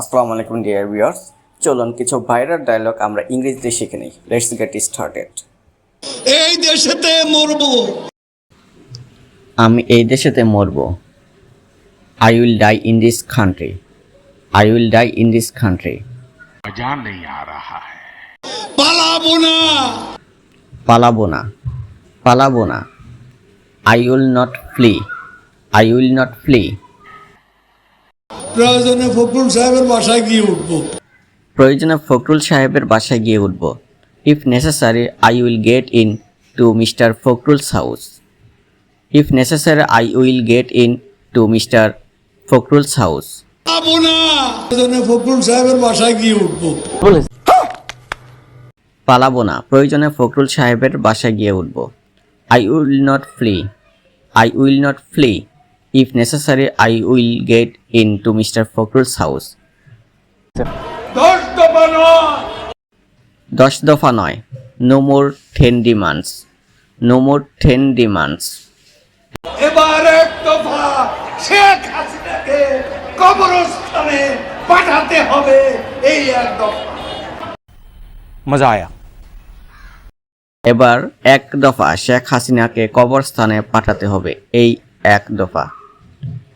আসসালামু আলাইকুম dear viewers চলুন কিছু ভাইরাল ডায়লগ আমরা ইংরেজিতে শিখে নিই। লেটস গেট স্টার্টেড এই দেশেতে মরব। আমি এই দেশেতে মরব। I will die in this country I will die in this country মজা নেই আ রাহা পালাবো না। পালাবো না। পালাবো না। I will not flee I will not flee প্রয়োজনে ফখরুল সাহেবের বাসায় গিয়ে উঠবো। প্রয়োজনে ফখরুল সাহেবের বাসায় গিয়ে উঠব। If necessary I will get into mister Fakhrul's house if necessary I will get into mister Fakhrul's house পালাবো না। প্রয়োজনে ফখরুল সাহেবের বাসায় গিয়ে উঠবো। পালাবো না। প্রয়োজনে ফখরুল সাহেবের বাসায় গিয়ে উঠব। I will not flee I will not flee If necessary, I will get into Mr. Fakrul's house. দশ দফা নয়। No more ten demands no more ten demands এবার এক দফা শেখ হাসিনাকে কবরস্থানে পাঠাতে হবে। এই এক দফা। মজা আয়া। এবার এক দফা শেখ হাসিনাকে কবরস্থানে পাঠাতে হবে। এই এক দফা।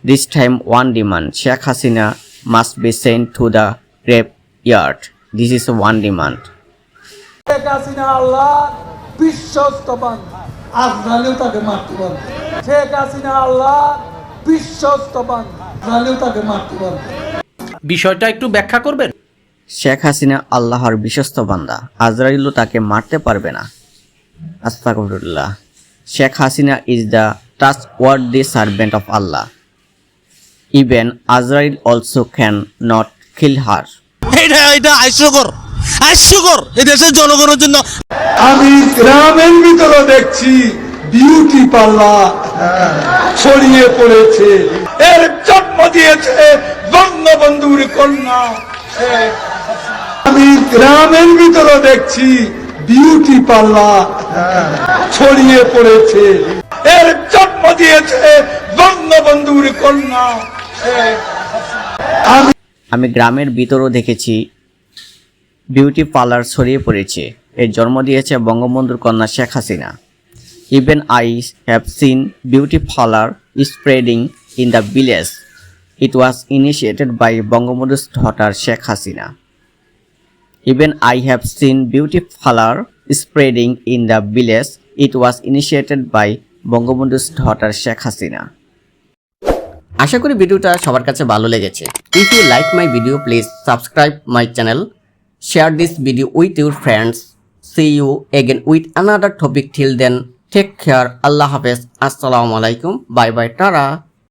This time one demand Sheikh Hasina must be sent to the graveyard this is one demand Sheikh Hasina Allah বিশ্বস্ত বান্ধা আজরালেও তাকে মারতে পারবে। শেখ হাসিনা আল্লাহ বিশ্বস্ত বান্ধা আজরালেও তাকে মারতে পারবে। বিষয়টা একটু ব্যাখ্যা করবেন? শেখ হাসিনা আল্লাহর বিশ্বস্ত বান্দা। আজরাইলও তাকে মারতে পারবে না। আস্তাকুল্লাহ Sheikh Hasina is the trustworthy the servant of Allah even Azrail also can not kill her এটা এটা হাস্যকর হাস্যকর এই দেশের জনগণের জন্য আমি গ্রামের ভিতরে দেখছি বিউটি পার্লার ছড়িয়ে পড়েছে এর জন্ম দিয়েছে বঙ্গবন্ধুর কন্যা হাসিনা। আমি গ্রামের ভিতরে দেখছি বিউটি পার্লার ছড়িয়ে পড়েছে এর জন্ম দিয়েছে বঙ্গবন্ধুর কন্যা। আমি গ্রামের ভিতরও দেখেছি বিউটি পার্লার ছড়িয়ে পড়েছে। এর জন্ম দিয়েছে বঙ্গবন্ধুর কন্যা Sheikh Hasina. Even I have seen beauty parlour spreading in the village it was initiated by বঙ্গবন্ধুর daughter Sheikh Hasina. Even I have seen beauty parlour spreading in the village it was initiated by বঙ্গবন্ধুর daughter Sheikh Hasina. আশা করি ভিডিওটা সবার কাছে ভালো লেগেছে। If you like my video please subscribe my channel share this video with your friends see you again with another topic till then take care Allah হাফেজ। আসসালামু আলাইকুম। Bye bye. টারা